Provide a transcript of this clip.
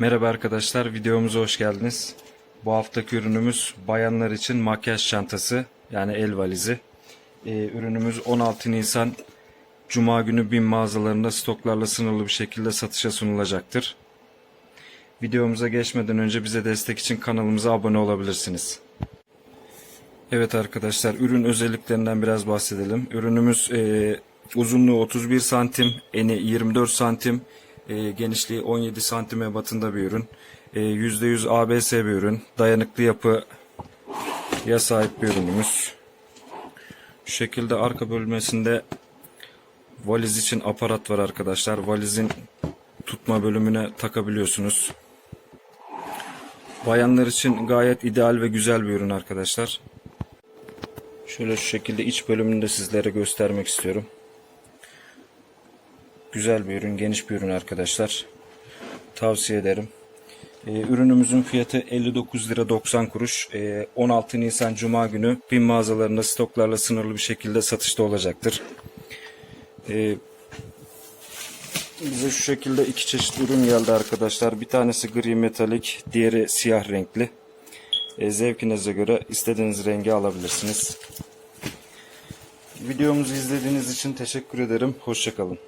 Merhaba arkadaşlar, videomuza hoş geldiniz. Bu haftaki ürünümüz bayanlar için makyaj çantası, yani el valizi. Ee, ürünümüz 16 Nisan Cuma günü BİM mağazalarında stoklarla sınırlı bir şekilde satışa sunulacaktır. Videomuza geçmeden önce bize destek için kanalımıza abone olabilirsiniz. Evet arkadaşlar, ürün özelliklerinden biraz bahsedelim. Ürünümüz e, uzunluğu 31 santim, eni 24 santim, e, genişliği 17 santime batında bir ürün. E, %100 ABS bir ürün. Dayanıklı yapıya sahip bir ürünümüz. Şu şekilde arka bölmesinde valiz için aparat var arkadaşlar. Valizin tutma bölümüne takabiliyorsunuz. Bayanlar için gayet ideal ve güzel bir ürün arkadaşlar. Şöyle şu şekilde iç bölümünü de sizlere göstermek istiyorum. Güzel bir ürün, geniş bir ürün arkadaşlar. Tavsiye ederim. Ee, ürünümüzün fiyatı 59 lira 90 kuruş. Ee, 16 Nisan Cuma günü bin mağazalarında stoklarla sınırlı bir şekilde satışta olacaktır. Ee, bize şu şekilde iki çeşit ürün geldi arkadaşlar. Bir tanesi gri metalik, diğeri siyah renkli. Ee, zevkinize göre istediğiniz rengi alabilirsiniz. Videomuzu izlediğiniz için teşekkür ederim. Hoşçakalın.